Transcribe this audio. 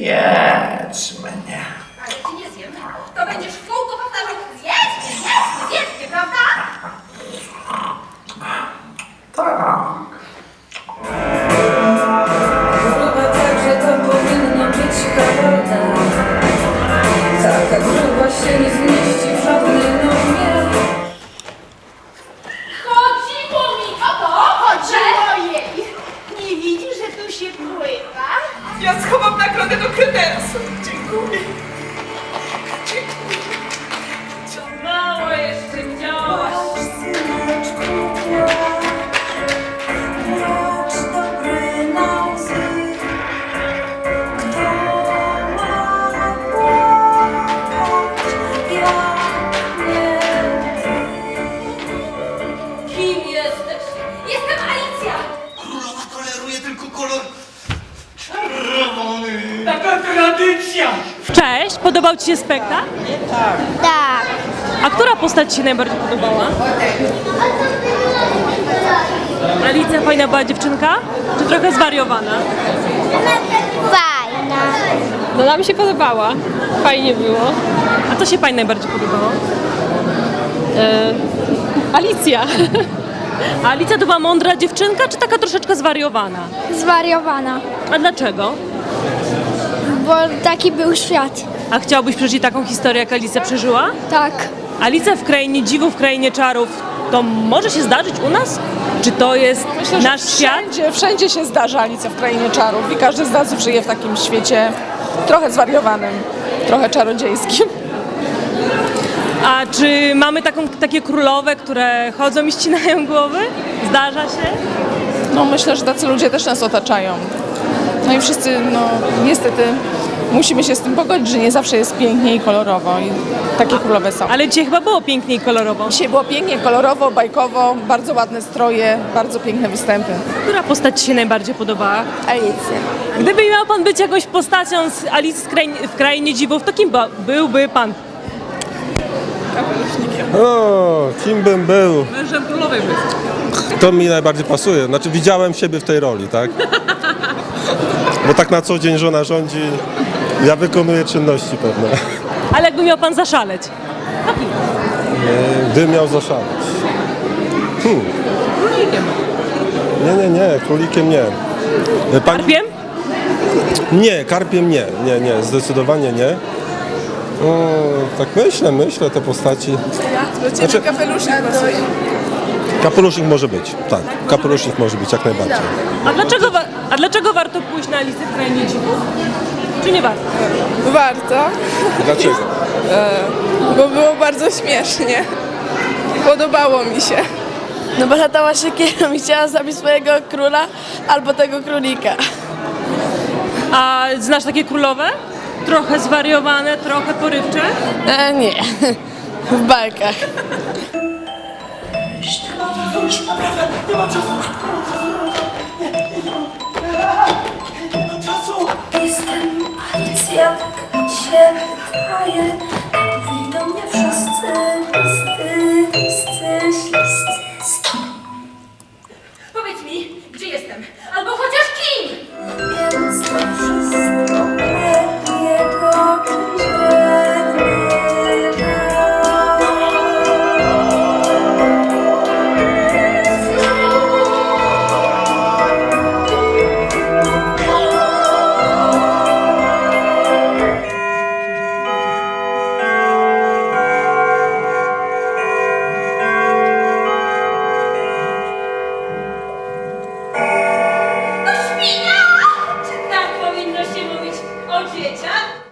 Zjedzmy mnie. Ale dobre nocy, kto ma płakać, jak nie Kim jesteś? Jestem Alicja. Królowa toleruje tylko kolor czerwony. Taka tradycja. Cześć, podobał Ci się spektakl? Tak. A która postać Ci się najbardziej podobała? Alicja fajna była dziewczynka? Czy trochę zwariowana? Fajna. No nam się podobała. Fajnie było. A co się Pani najbardziej podobało? Alicja. A Alicja to była mądra dziewczynka, czy taka troszeczkę zwariowana? Zwariowana. A dlaczego? Bo taki był świat. A chciałbyś przeżyć taką historię, jak Alicja przeżyła? Tak. Alicja w krainie dziwów, w krainie czarów, to może się zdarzyć u nas? Czy to jest Myślę, że nasz świat? wszędzie, wszędzie się zdarza Alicja w Krainie Czarów i każdy z nas żyje w takim świecie trochę zwariowanym, trochę czarodziejskim. A czy mamy taką, takie królowe, które chodzą i ścinają głowy? Zdarza się? No myślę, że tacy ludzie też nas otaczają. No i wszyscy, no niestety musimy się z tym pogodzić, że nie zawsze jest pięknie i kolorowo i takie królowe są. Ale dzisiaj chyba było pięknie i kolorowo. Dzisiaj było pięknie, kolorowo, bajkowo, bardzo ładne stroje, bardzo piękne występy. Która postać Ci się najbardziej podobała? Alicja. Gdyby miał Pan być jakąś postacią z Alicji w krainie, w krainie dziwów, to kim ba- byłby Pan? O, kim bym był? Mężem królowej być. To mi najbardziej pasuje. Znaczy widziałem siebie w tej roli, tak? Bo tak na co dzień żona rządzi, ja wykonuję czynności pewne. Ale jakby miał Pan zaszaleć? To kim? Gdybym miał zaszaleć. Hmm. Nie, nie, nie, królikiem nie. Pani... Karpiem? Nie, karpiem nie, nie, nie, zdecydowanie nie. O, tak myślę, myślę te postaci. Znaczy, kapelusznik może być, tak. Kapelusznik może być, jak najbardziej. A dlaczego, wa- a dlaczego warto pójść na krainie dziwów? Czy nie warto? Warto, Dlaczego? bo było bardzo śmiesznie. Podobało mi się. No bo latała siekierą i chciała zabić swojego króla albo tego królika. A znasz takie królowe? Trochę zwariowane, trochę porywcze? E, nie, w bajkach. Jestem Mi się mówili do mnie wszyscy. Listy, listy. Powiedz mi, gdzie jestem? Albo chociaż o dzieciach?